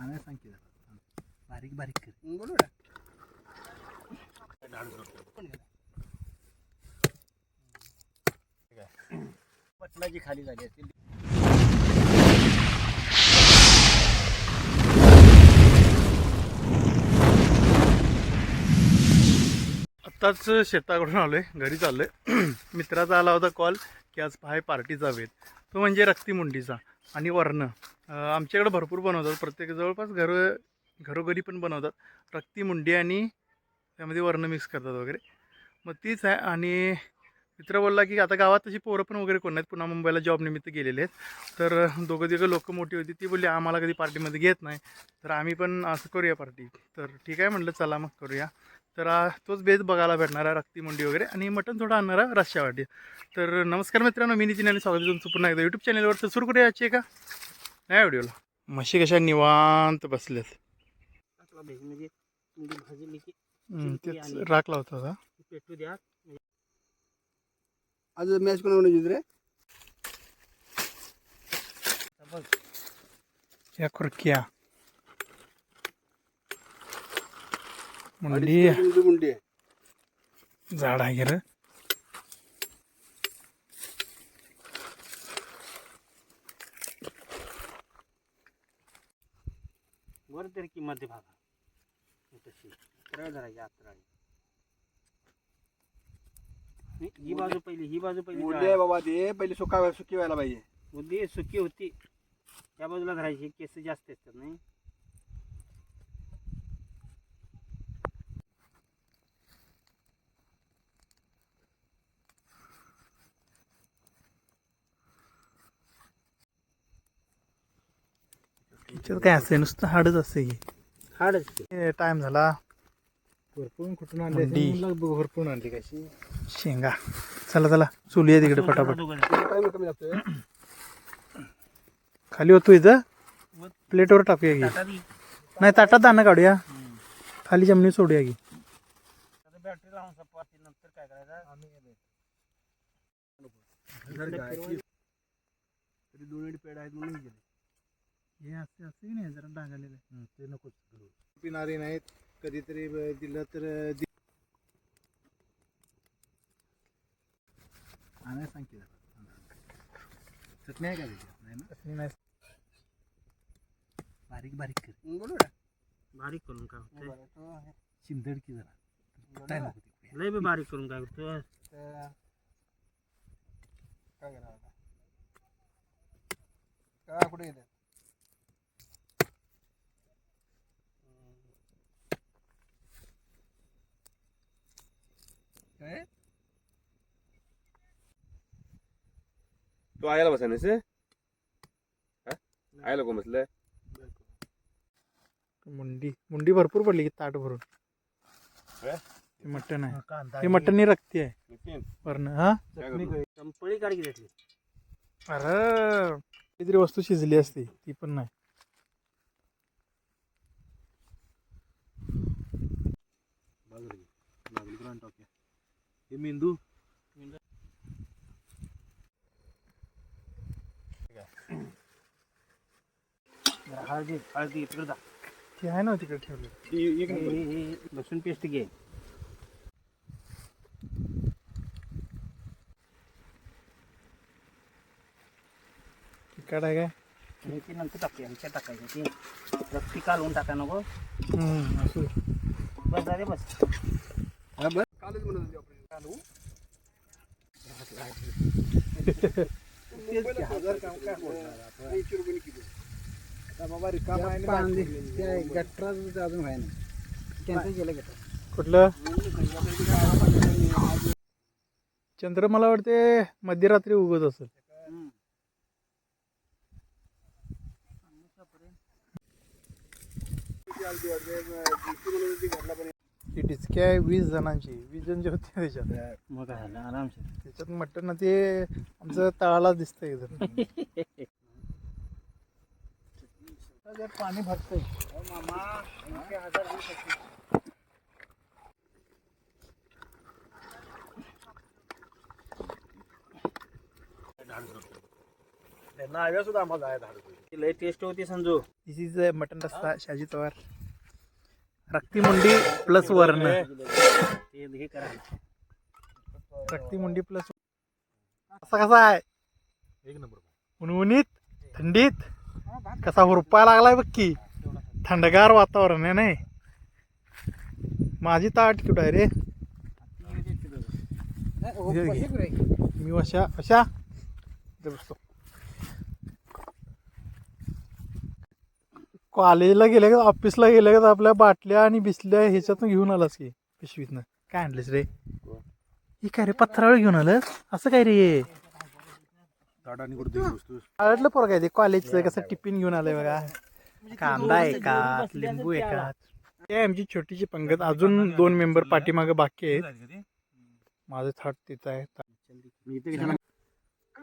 जरा. बारीक बारीक कर. बोलू खाली झाली असतील. आत्ताच शेताकडून आलोय घरी चाललोय. मित्राचा आला होता कॉल की आज आहे पार्टीचा वेध तो म्हणजे रक्ती मुंडीचा आणि वर्ण. आमच्याकडे भरपूर बनवतात. प्रत्येक जवळपास घर घरोघरी पण बनवतात. रक्ती मुंडी आणि त्यामध्ये वर्ण मिक्स करतात वगैरे. मग तीच आहे आणि मित्र बोलला की आता गावात तशी पोरं पण वगैरे कोण नाहीत. पुन्हा मुंबईला जॉबनिमित्त गेलेले आहेत. तर दोघं तिघं लोक मोठी होती. ती बोलली आम्हाला कधी पार्टीमध्ये घेत नाही. तर आम्ही पण असं करूया पार्टी तर ठीक आहे म्हटलं चला मग करूया. तर तोच बेस बघायला भेटणार आहे रक्ती मुंडी वगैरे. आणि मटण थोडं आणणार आहे रश्शा वाटी तर नमस्कार मित्रांनो मी नितीन आणि स्वागत तुमचं पुन्हा एकदा यूट्यूब चॅनलवर तर सुरू करूया याची का नाही व्हिडिओला म्हशी कशा निवांत बसल्यात म्हणजे मुंडी भाजली की? आज मॅच कोण होणार रे बघ. या खुर्क्या. मुंडी. मुंडी. झाड आहे रे. वर तरी किंमत भागा। तशी सरळ धरायची आतराळी ही बाजू पहिली ही बाजू पहिली आहे बाबा ते पहिले सुका सुकी व्हायला पाहिजे. बुद्धी सुकी होती त्या बाजूला धरायची केस जास्त असतात नाही. त्याच्यात काय असते नुसतं हाडच असते की. हाडच टाइम झाला. भरपूर कुठून मुंडी. भरपूर आणली कशी? शेंगा. चला चला. चुली आहे तिकडे पटापट. टाइम कमी लागतोय? खाली होतो इथं. प्लेटवर टाकूया की. नाही ताटात दाणं काढूया. खाली जमिनी सोडूया की. बॅटरी लावून सपाटी नंतर काय करायचं? तरी दोन पेड आहेत म्हणून गेले हे असते असते की नाही जरा डांगलेलं ते नकोच पिणारे नाहीत कधीतरी ब- दिलं तर दि- आणायला सांग की जरा. चटणी आहे का त्याच्यात? नाही ना? बारीक बारीक कर. बोलू बारीक करून काय होतंय ना शिंदड की जरा. काय नको ते. लय बी बारीक करून काय करतो तर काय आता? काय कुठे गेले काय तू आयला बसा नसे आयला कोण बसलंय मुंडी मुंडी भरपूर पडली की ताट भरून? हे? मटण आहे. कांदा हे मटणी रक्ती आहे. वरण हा? काढ की अरे काहीतरी वस्तू शिजली असती ती पण नाही. हे मेंदू जरा हळदी हळदी इकडे जा. ती आहे ना तिकडे ठेवली. एक लसूण पेस्ट घे. आहे काय? ती नंतर टाकूया ह्याच्यात टाकायची ती. रक्ती कालवून टाका नको. असू. बस झाले बस. हा बस. कालच म्हणत होते आपण. चालू हजार काम काय बोलणार आपण? ऐंशी रुपये किलो आता बाबा रिकामा आहे आणि गटराच अजून व्हाय नाही कॅन्सल केलं गटर. कुठलं? चंद्र मला वाटते मध्यरात्री उगत असेल. आहे वीस जणांची वीस जण जे होते त्याच्यात. मग काय झालं आरामशीर. त्याच्यात मटण ते आमचं तळाला दिसतंय एकदम. पाणी भरतंय. नाव्या सुद्धा आम्हाला आहे लय टेस्ट होती संजू. दिस इज मटन रस्सा शाजी पवार रक्ती मुंडी प्लस वर्ण. ते हे करा. रक्ती मुंडी प्लस असा कसा आहे? एक नंबर उन्हाळीत थंडीत. कसा हुरपा लागलाय बघ की. थंडगार वातावरण आहे नाही. माझी ताट कुठं आहे रे? मी अशा अशा बसतो. कॉलेजला गेले का ऑफिसला गेले का आपल्या बाटल्या आणि बिसल्या ह्याच्यातून घेऊन आलास की पिशवीतनं. काय आणलेस रे? ही काय रे पत्रावळ घेऊन आलं असं काय रे? आवडलं पोरं काय ते? कॉलेजचं कसं टिफिन घेऊन आलंय बघा. कांदा एका लिंबू एका ते आमची छोटीशी पंगत. अजून दोन मेंबर पाठीमागं बाकी आहेत. माझं थाट तिथं आहे.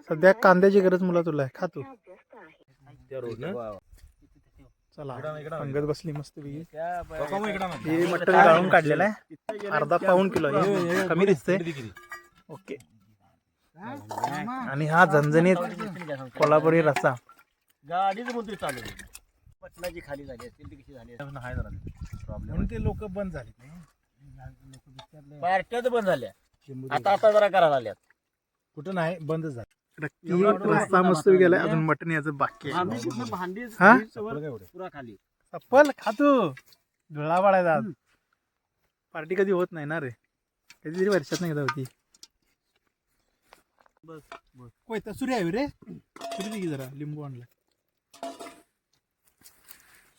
सध्या कांद्याची गरज मुला तुला आहे. खा तू. त्या रोड ना? चला पंगत बसली मस्त पैकी. इकडं हे मटण गाळून काढलेलं आहे. अर्धा पाऊन किलो. कमी दिसतंय. ओके. आणि हा झणझणीत कोल्हापुरी रस्सा. गाडीच मुद्री चालू आहे. पटलाची खाली झाली असतील ती कशी झाली प्रॉब्लेम म्हणून ते लोक बंद झाले पार्ट्याच बंद झाल्या. आता आता जरा करायला आल्यात कुठं नाही बंद झालं. रक्ती रस्सा मस्त गेलाय अजून मटण याचं बाकी हा? चप्पल खातो धुळा पाडायचा आज. पार्टी कधी होत नाही ना रे? कधीतरी वर्षात नाही होती कोयता सुरी आहे रे. सुरी दे की जरा लिंबू आणला.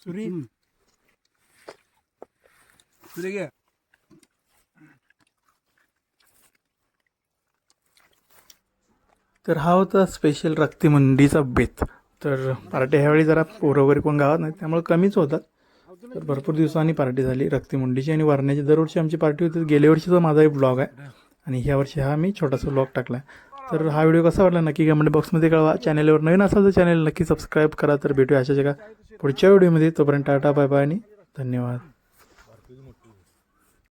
सुरी. तुझे घे. तर हा होता स्पेशल रक्ती मंडीचा बेत. तर पार्टी ह्यावेळी जरा पोरं वगैरे कोण गावात नाही त्यामुळे कमीच होतात. तर भरपूर दिवसांनी पार्टी झाली रक्तीमुंडीची आणि वारण्याची. दरवर्षी आमची पार्टी होती. गेल्या वर्षीचा माझा एक ब्लॉग आहे. आणि ह्या वर्षी हा मी छोटासा ब्लॉग टाकला आहे तर हा व्हिडिओ कसा वाटला नक्की कमेंट बॉक्समध्ये कळवा. चॅनलवर नवीन असाल तर चॅनल नक्की सबस्क्राईब करा. तर भेटूया अशा जगा पुढच्या व्हिडिओमध्ये. तोपर्यंत टाटा बाय बाय आणि धन्यवाद.